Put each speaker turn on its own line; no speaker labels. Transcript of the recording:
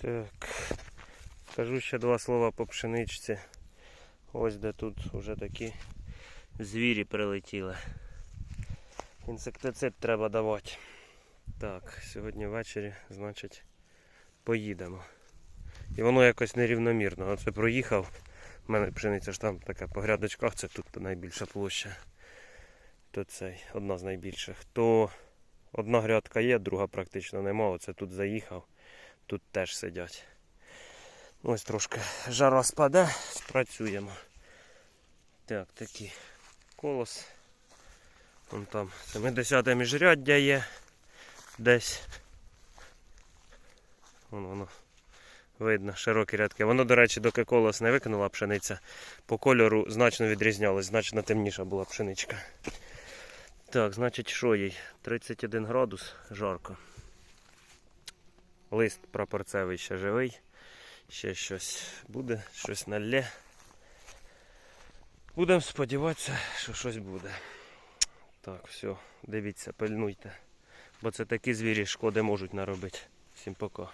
Так. Скажу ще два слова по пшеничці. Ось де тут вже такі звірі прилетіли. Інсектицид треба давати. Так, сьогодні ввечері, значить, поїдемо. І воно якось нерівномірно. Оце проїхав. У мене пшениця ж там така по грядочках, це тут найбільша площа. То цей, одна з найбільших. То одна грядка є, друга практично нема. Оце тут заїхав. Тут теж сидять. Ось трошки жара спаде, спрацюємо. Так, такий колос. Вон там 70 міжряддя є. Десь. Вон воно. Видно, широкі рядки. Воно, до речі, доки колос не викинула пшениця, по кольору значно відрізнялось, значно темніша була пшеничка. Так, значить, що їй? 31 градус, жарко. Лист прапорцевий ще живий. Ще щось буде, щось налє. Будемо сподіватися, що щось буде. Так, все, дивіться, пильнуйте. Бо це такі звірі шкоди можуть наробити. Всім пока.